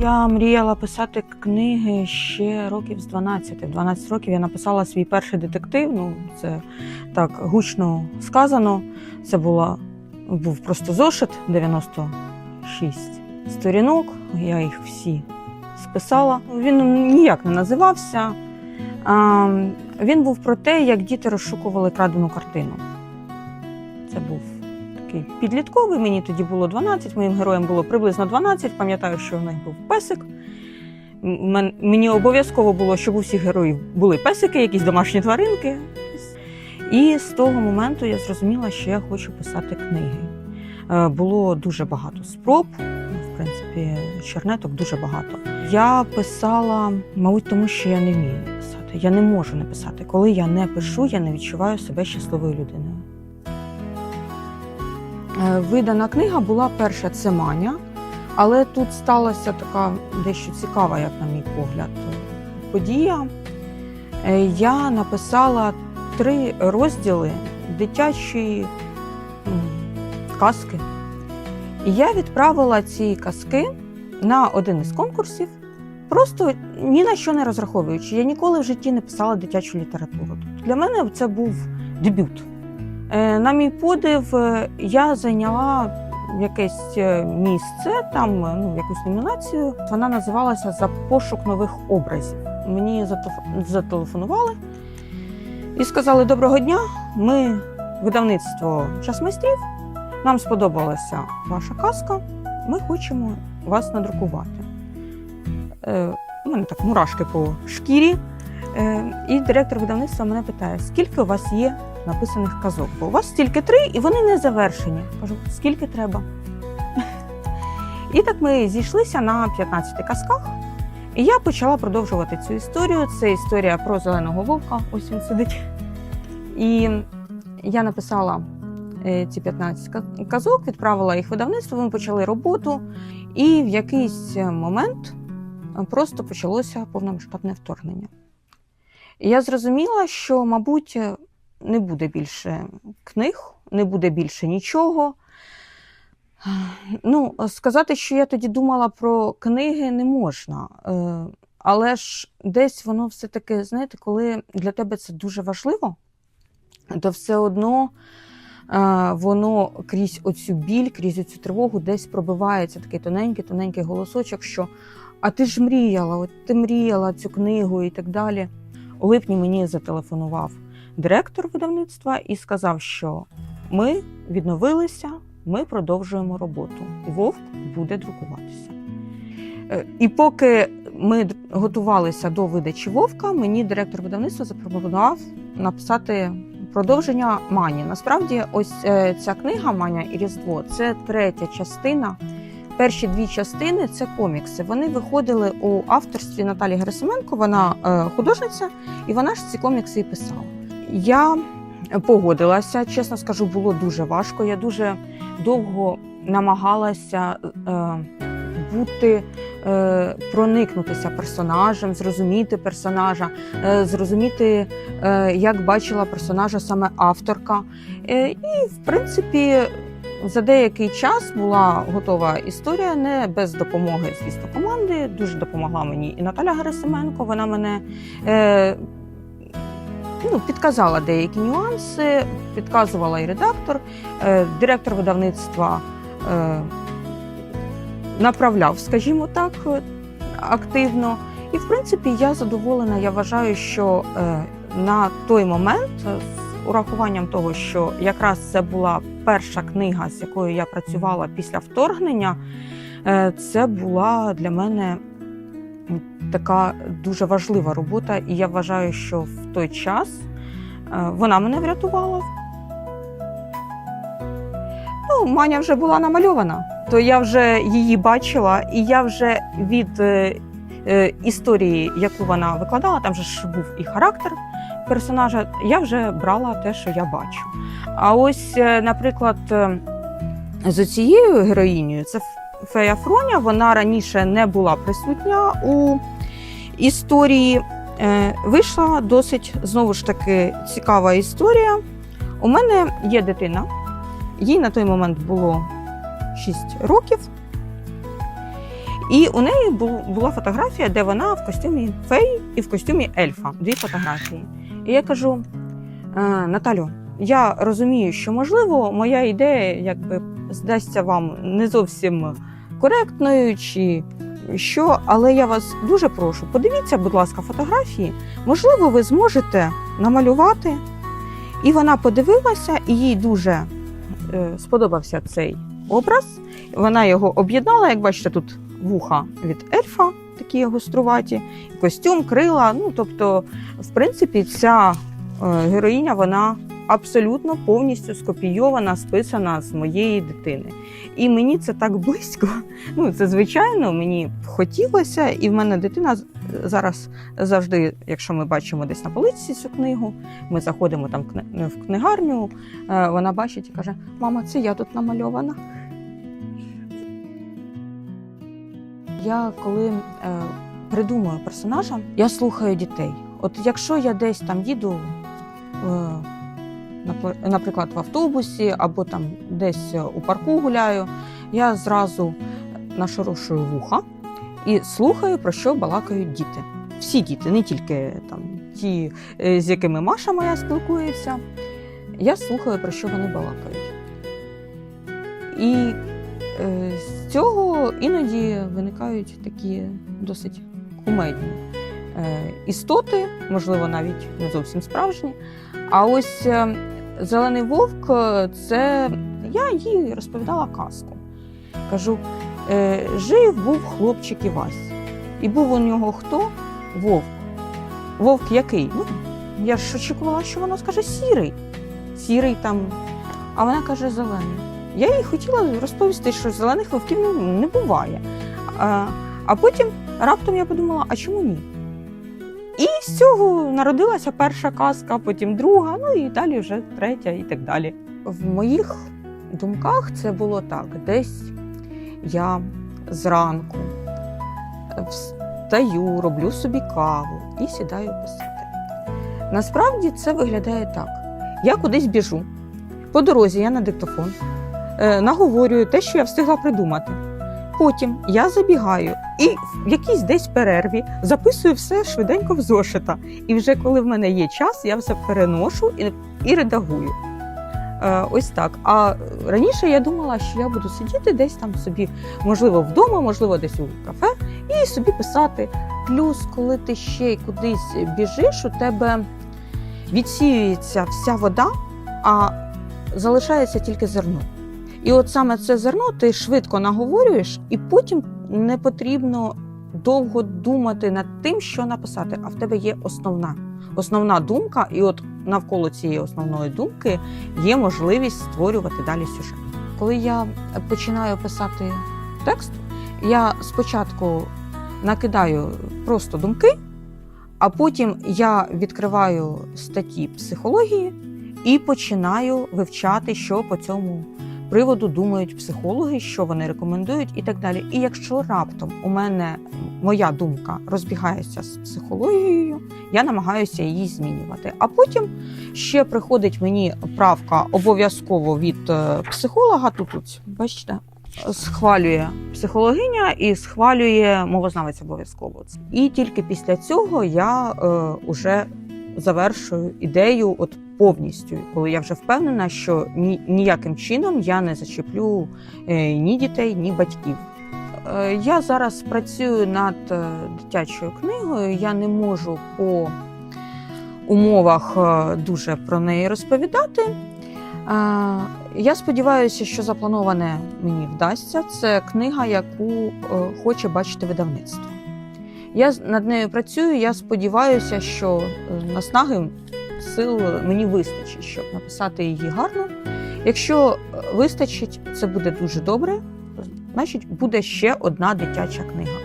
Я мріяла писати книги ще років з 12. В 12 років я написала свій перший детектив. Ну, це так гучно сказано. Це була, був просто зошит 96 сторінок. Я їх всі списала. Він ніяк не називався. Він був про те, як діти розшукували крадену картину. Це був такий підлітковий. Мені тоді було 12, моїм героям було приблизно 12. Пам'ятаю, що в них був песик. Мені обов'язково було, щоб у всіх героїв були песики, якісь домашні тваринки. І з того моменту я зрозуміла, що я хочу писати книги. Е, Було дуже багато спроб, в принципі, чернеток дуже багато. Я писала, мабуть, тому що я не вмію писати. Я не можу не писати. Коли я не пишу, я не відчуваю себе щасливою людиною. Видана книга була перша це Маня, але тут сталася така дещо цікава, як на мій погляд, подія. Е, Я написала три розділи дитячої казки. І я відправила ці казки на один із конкурсів, просто ні на що не розраховуючи. Я ніколи в житті не писала дитячу літературу. Для мене це був дебют. Е, На мій подив, е, я зайняла якесь е, місце, там ну, якусь номінацію. Вона називалася За пошук нових образів. Мені зателефонували і сказали: Доброго дня! Ми видавництво час майстрів. Нам сподобалася ваша казка. Ми хочемо вас надрукувати. У мене так мурашки по шкірі. І директор видавництва мене питає: скільки у вас є написаних казок? Бо у вас тільки три, і вони не завершені. Кажу, скільки треба. І так ми зійшлися на 15 казках. І я почала продовжувати цю історію. Це історія про зеленого вовка. Ось він сидить. І я написала е, ці 15 казок, відправила їх видавництво. Ми почали роботу, і в якийсь момент е, просто почалося повномасштабне вторгнення. І я зрозуміла, що, мабуть, не буде більше книг, не буде більше нічого. Ну, сказати, що я тоді думала про книги, не можна. Е, Але ж десь воно все-таки, знаєте, коли для тебе це дуже важливо, то все одно е, воно крізь оцю біль, крізь оцю тривогу десь пробивається такий тоненький, тоненький голосочок, що а ти ж мріяла, от ти мріяла цю книгу і так далі. У липні мені зателефонував директор видавництва і сказав, що ми відновилися, ми продовжуємо роботу. Вовк буде друкуватися. Е, І поки ми готувалися до видачі Вовка, мені директор видавництва запропонував написати продовження Мані. Насправді, ось е, ця книга Маня і Різдво це третя частина. Перші дві частини це комікси. Вони виходили у авторстві Наталі Герасименко. Вона е, художниця, і вона ж ці комікси і писала. Я погодилася, чесно скажу, було дуже важко. Я дуже довго намагалася е, бути, е, проникнутися персонажем, зрозуміти персонажа, е, зрозуміти, як бачила персонажа саме авторка. І, в принципі, за деякий час була готова історія, не без допомоги, звісно, команди. Дуже допомогла мені і Наталя Герасименко. Вона мене ну, підказала деякі нюанси, підказувала і редактор, е, директор видавництва е, направляв, скажімо так, е, активно. І, в принципі, я задоволена. Я вважаю, що на той момент, з урахуванням того, що якраз це була перша книга, з якою я працювала після вторгнення, це була для мене така дуже важлива робота. І я вважаю, що в той час е, вона мене врятувала. Ну, Маня вже була намальована, то я вже її бачила, і я вже від е, е, історії, яку вона викладала, там же ж був і характер персонажа, я вже брала те, що я бачу. А ось, наприклад, з цією героїнею, це Фея Фроня, вона раніше не була присутня у історії. Е, Вийшла досить знову ж таки цікава історія. У мене є дитина, їй на той момент було 6 років. І у неї була фотографія, де вона в костюмі феї і в костюмі ельфа. Дві фотографії. І я кажу: «Е, Наталю, я розумію, що можливо моя ідея якби здасться вам не зовсім коректною чи що, але я вас дуже прошу, подивіться, будь ласка, фотографії. Можливо, ви зможете намалювати. І вона подивилася, і їй дуже е, сподобався цей образ. Вона його об'єднала, як бачите, тут вуха від ельфа, такі гоструваті, костюм, крила. Ну, тобто, в принципі, ця е, героїня вона абсолютно повністю скопійована, списана з моєї дитини. І мені це так близько. Ну, це звичайно, мені хотілося, і в мене дитина зараз завжди, якщо ми бачимо десь на полиці цю книгу, ми заходимо там в книгарню, е, вона бачить і каже: Мама, це я тут намальована. Я коли е, придумую персонажа, я слухаю дітей. От якщо я десь там їду, е, наприклад, в автобусі або там десь у парку гуляю, я зразу нашорошую вуха і слухаю, про що балакають діти. Всі діти, не тільки там ті, е, з якими Маша моя спілкується. Я слухаю, про що вони балакають. І е, з цього іноді виникають такі досить кумедні е, істоти, можливо, навіть не зовсім справжні. А ось е, зелений вовк е, це я їй розповідала казку. Кажу: е, жив був хлопчик Івась. І був у нього хто? Вовк. Вовк який? Ну, я ж очікувала, що вона скаже сірий. Сірий там. А вона каже зелений. Я їй хотіла розповісти, що зелених вовків не, буває. А потім раптом я подумала, а чому ні? І з цього народилася перша казка, потім друга, ну і далі вже третя і так далі. В моїх думках це було так: десь я зранку встаю, роблю собі каву і сідаю писати. Насправді це виглядає так: я кудись біжу. По дорозі я на диктофон е, наговорюю те, що я встигла придумати. Потім я забігаю і в якійсь десь перерві записую все швиденько в зошита. І вже коли в мене є час, я все переношу і, і редагую. Е, ось так. А раніше я думала, що я буду сидіти десь там собі, можливо, вдома, можливо, десь у кафе, і собі писати. Плюс, коли ти ще й кудись біжиш, у тебе відсіюється вся вода, а залишається тільки зерно. І от саме це зерно ти швидко наговорюєш, і потім не потрібно довго думати над тим, що написати. А в тебе є основна основна думка, і от навколо цієї основної думки є можливість створювати далі сюжет. Коли я починаю писати текст, я спочатку накидаю просто думки, а потім я відкриваю статті психології і починаю вивчати, що по цьому приводу думають психологи, що вони рекомендують, і так далі. І якщо раптом у мене моя думка розбігається з психологією, я намагаюся її змінювати. А потім ще приходить мені правка обов'язково від е, психолога. Тут, тут бачите. Схвалює психологиня і схвалює мовознавець обов'язково. І тільки після цього я е, уже завершую ідею от повністю, коли я вже впевнена, що ні, ніяким чином я не зачеплю е, ні дітей, ні батьків. Е, я зараз працюю над е, дитячою книгою. Я не можу по умовах дуже про неї розповідати. Я сподіваюся, що заплановане мені вдасться. Це книга, яку хоче бачити видавництво. Я над нею працюю. Я сподіваюся, що наснаги сил мені вистачить, щоб написати її гарно. Якщо е, вистачить, це буде дуже добре. Значить, буде ще одна дитяча книга.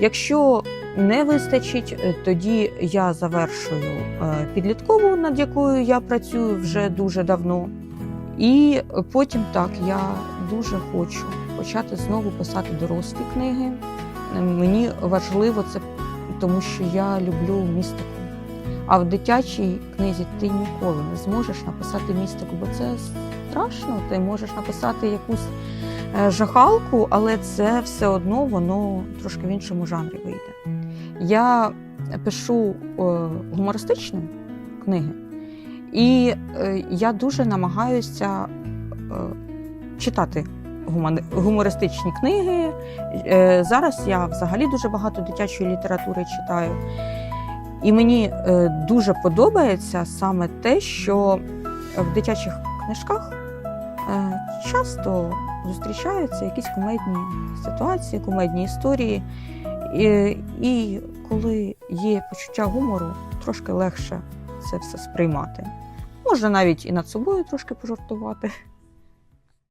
Якщо не вистачить, е, тоді я завершую е, підліткову, над якою я працюю вже дуже давно. І потім так я дуже хочу почати знову писати дорослі книги. Мені важливо це, тому що я люблю містику. А в дитячій книзі ти ніколи не зможеш написати містику, бо це страшно. Ти можеш написати якусь е, жахалку, але це все одно воно трошки в іншому жанрі вийде. Я пишу е, гумористичні книги, і е, я дуже намагаюся читати гумористичні книги. Зараз я взагалі дуже багато дитячої літератури читаю. І мені е, дуже подобається саме те, що в дитячих книжках е, часто зустрічаються якісь кумедні ситуації, кумедні історії. І, і коли є почуття гумору, трошки легше це все сприймати. Можна навіть і над собою трошки пожартувати.